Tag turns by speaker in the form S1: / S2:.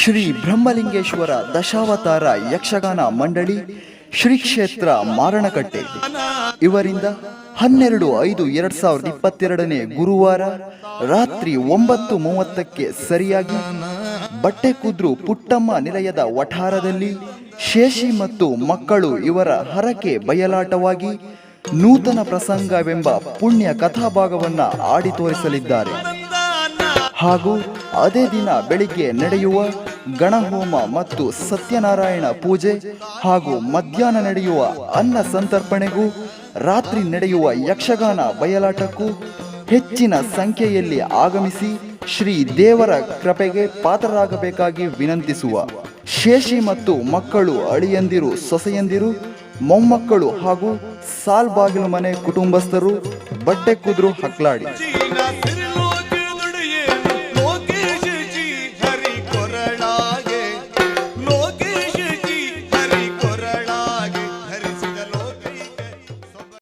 S1: ಶ್ರೀ ಬ್ರಹ್ಮಲಿಂಗೇಶ್ವರ ದಶಾವತಾರ ಯಕ್ಷಗಾನ ಮಂಡಳಿ, ಶ್ರೀ ಕ್ಷೇತ್ರ ಮಾರಣಕಟ್ಟೆ. ಇವರಿಂದ ಹನ್ನೆರಡು ಐದು ಎರಡ್ ಸಾವಿರದ ಇಪ್ಪತ್ತೆರಡನೇ ಗುರುವಾರ ರಾತ್ರಿ ಒಂಬತ್ತು ಮೂವತ್ತಕ್ಕೆ ಸರಿಯಾಗಿ ಬಟ್ಟೆ ಕುದ್ರು ಪುಟ್ಟಮ್ಮ ನಿಲಯದ ವಠಾರದಲ್ಲಿ ಶೇಷಿ ಮತ್ತು ಮಕ್ಕಳು ಇವರ ಹರಕೆ ಬಯಲಾಟವಾಗಿ ನೂತನ ಪ್ರಸಂಗವೆಂಬ ಪುಣ್ಯ ಕಥಾಭಾಗವನ್ನ ಆಡಿ ತೋರಿಸಲಿದ್ದಾರೆ. ಹಾಗೂ ಅದೇ ದಿನ ಬೆಳಿಗ್ಗೆ ನಡೆಯುವ ಗಣಹೋಮ ಮತ್ತು ಸತ್ಯನಾರಾಯಣ ಪೂಜೆ ಹಾಗೂ ಮಧ್ಯಾಹ್ನ ನಡೆಯುವ ಅನ್ನ ಸಂತರ್ಪಣೆಗೂ, ರಾತ್ರಿ ನಡೆಯುವ ಯಕ್ಷಗಾನ ಬಯಲಾಟಕ್ಕೂ ಹೆಚ್ಚಿನ ಸಂಖ್ಯೆಯಲ್ಲಿ ಆಗಮಿಸಿ ಶ್ರೀ ದೇವರ ಕೃಪೆಗೆ ಪಾತ್ರರಾಗಬೇಕಾಗಿ ವಿನಂತಿಸುವ ಶೇಷಿ ಮತ್ತು ಮಕ್ಕಳು ಅಳಿಯಂದಿರು, ಸೊಸೆಯಂದಿರು, ಮೊಮ್ಮಕ್ಕಳು ಹಾಗೂ ಸಾಲ್ಬಾಗಿಲು ಮನೆ ಕುಟುಂಬಸ್ಥರು ಬಟ್ಟೆ ಕುದುರು ಹಕ್ಲಾಡಿ.